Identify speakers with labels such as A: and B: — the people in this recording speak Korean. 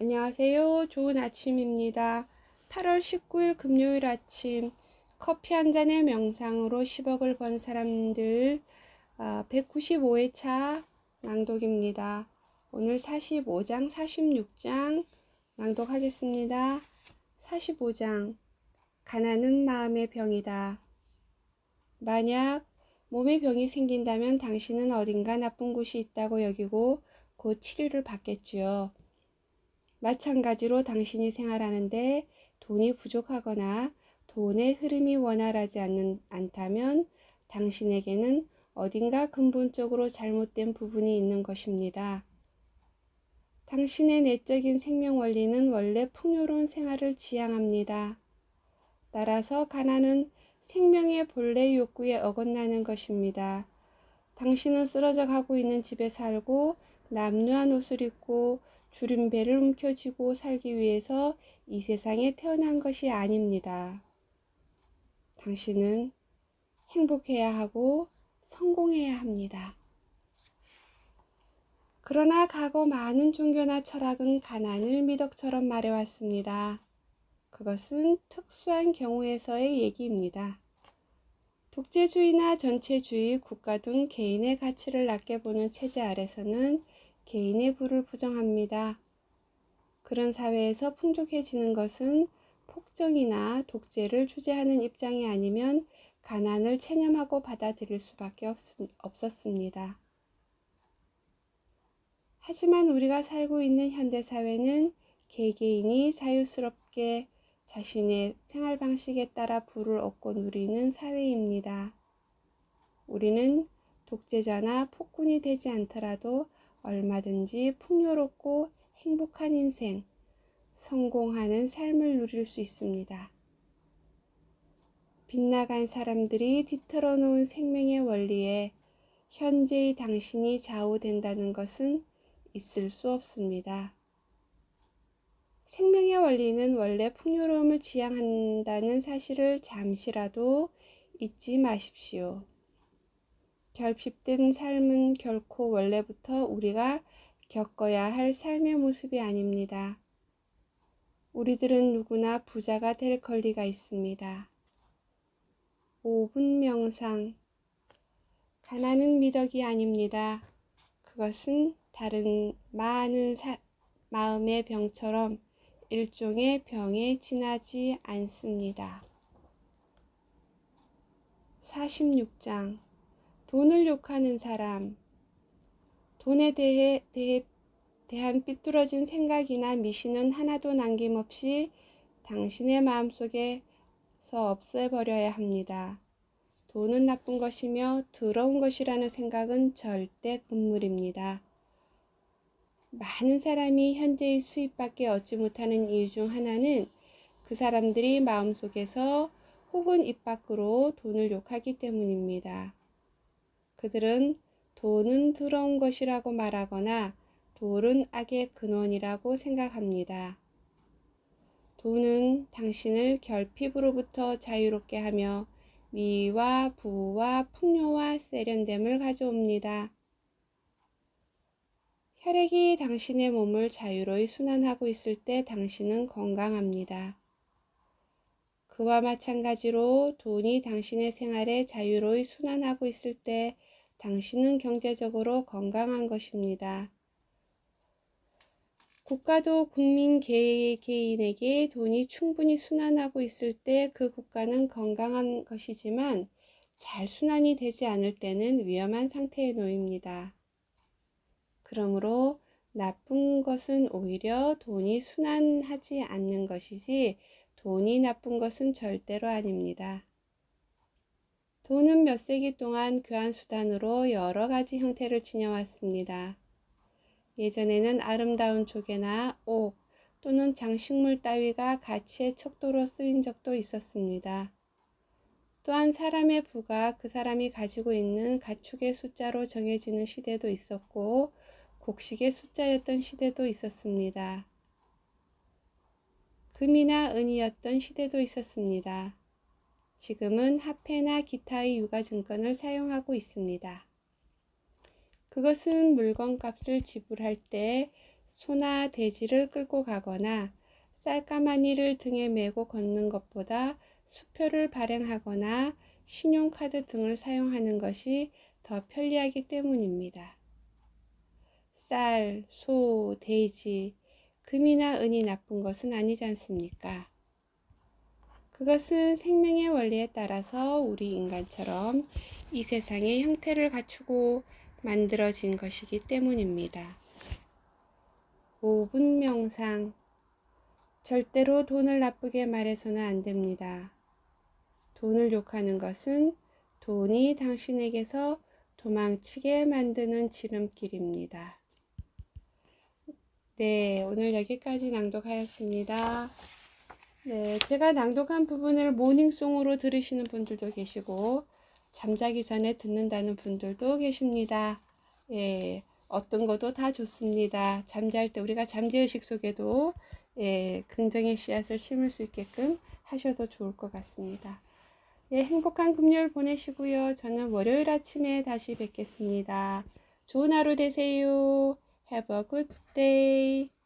A: 안녕하세요. 좋은 아침입니다. 8월 19일 금요일 아침 커피 한 잔의 명상으로 10억을 번 사람들 195회차 낭독입니다. 오늘 45장, 46장 낭독하겠습니다. 45장 가난은 마음의 병이다. 만약 몸에 병이 생긴다면 당신은 어딘가 나쁜 곳이 있다고 여기고 곧 치료를 받겠지요. 마찬가지로 당신이 생활하는데 돈이 부족하거나 돈의 흐름이 원활하지 않는, 않다면 당신에게는 어딘가 근본적으로 잘못된 부분이 있는 것입니다. 당신의 내적인 생명 원리는 원래 풍요로운 생활을 지향합니다. 따라서 가난은 생명의 본래 욕구에 어긋나는 것입니다. 당신은 쓰러져 가고 있는 집에 살고 남루한 옷을 입고 주름배를 움켜쥐고 살기 위해서 이 세상에 태어난 것이 아닙니다. 당신은 행복해야 하고 성공해야 합니다. 그러나 과거 많은 종교나 철학은 가난을 미덕처럼 말해왔습니다. 그것은 특수한 경우에서의 얘기입니다. 독재주의나 전체주의, 국가 등 개인의 가치를 낮게 보는 체제 아래서는 개인의 부를 부정합니다. 그런 사회에서 풍족해지는 것은 폭정이나 독재를 주재하는 입장이 아니면 가난을 체념하고 받아들일 수밖에 없, 없었습니다. 하지만 우리가 살고 있는 현대사회는 개개인이 자유스럽게 자신의 생활 방식에 따라 부를 얻고 누리는 사회입니다. 우리는 독재자나 폭군이 되지 않더라도 얼마든지 풍요롭고 행복한 인생, 성공하는 삶을 누릴 수 있습니다. 빗나간 사람들이 뒤틀어 놓은 생명의 원리에 현재의 당신이 좌우된다는 것은 있을 수 없습니다. 생명의 원리는 원래 풍요로움을 지향한다는 사실을 잠시라도 잊지 마십시오. 결핍된 삶은 결코 원래부터 우리가 겪어야 할 삶의 모습이 아닙니다. 우리들은 누구나 부자가 될 권리가 있습니다. 5분 명상. 가난은 미덕이 아닙니다. 그것은 다른 많은 사, 마음의 병처럼 일종의 병에 지나지 않습니다. 46장 돈을 욕하는 사람 돈에 대해, 대해 대한 삐뚤어진 생각이나 미신은 하나도 남김없이 당신의 마음속에서 없애버려야 합니다. 돈은 나쁜 것이며 더러운 것이라는 생각은 절대 금물입니다. 많은 사람이 현재의 수입밖에 얻지 못하는 이유 중 하나는 그 사람들이 마음속에서 혹은 입 밖으로 돈을 욕하기 때문입니다. 그들은 돈은 더러운 것이라고 말하거나 돈은 악의 근원이라고 생각합니다. 돈은 당신을 결핍으로부터 자유롭게 하며 미와 부와 풍요와 세련됨을 가져옵니다. 혈액이 당신의 몸을 자유로이 순환하고 있을 때 당신은 건강합니다. 그와 마찬가지로 돈이 당신의 생활에 자유로이 순환하고 있을 때 당신은 경제적으로 건강한 것입니다. 국가도 국민 개개인에게 돈이 충분히 순환하고 있을 때 그 국가는 건강한 것이지만 잘 순환이 되지 않을 때는 위험한 상태에 놓입니다. 그러므로 나쁜 것은 오히려 돈이 순환하지 않는 것이지 돈이 나쁜 것은 절대로 아닙니다. 돈은 몇 세기 동안 교환수단으로 여러 가지 형태를 지녀왔습니다. 예전에는 아름다운 조개나 옥 또는 장식물 따위가 가치의 척도로 쓰인 적도 있었습니다. 또한 사람의 부가 그 사람이 가지고 있는 가축의 숫자로 정해지는 시대도 있었고 곡식의 숫자였던 시대도 있었습니다. 금이나 은이었던 시대도 있었습니다. 지금은 화폐나 기타의 유가증권을 사용하고 있습니다. 그것은 물건값을 지불할 때 소나 돼지를 끌고 가거나 쌀가마니를 등에 메고 걷는 것보다 수표를 발행하거나 신용카드 등을 사용하는 것이 더 편리하기 때문입니다. 쌀, 소, 돼지, 금이나 은이 나쁜 것은 아니지 않습니까? 그것은 생명의 원리에 따라서 우리 인간처럼 이 세상의 형태를 갖추고 만들어진 것이기 때문입니다. 5분 명상. 절대로 돈을 나쁘게 말해서는 안 됩니다. 돈을 욕하는 것은 돈이 당신에게서 도망치게 만드는 지름길입니다. 네, 오늘 여기까지 낭독하였습니다. 네, 제가 낭독한 부분을 모닝송으로 들으시는 분들도 계시고, 잠자기 전에 듣는다는 분들도 계십니다. 예, 어떤 것도 다 좋습니다. 잠잘 때 우리가 잠재의식 속에도 예, 긍정의 씨앗을 심을 수 있게끔 하셔도 좋을 것 같습니다. 예, 행복한 금요일 보내시고요. 저는 월요일 아침에 다시 뵙겠습니다. 좋은 하루 되세요. Have a good day.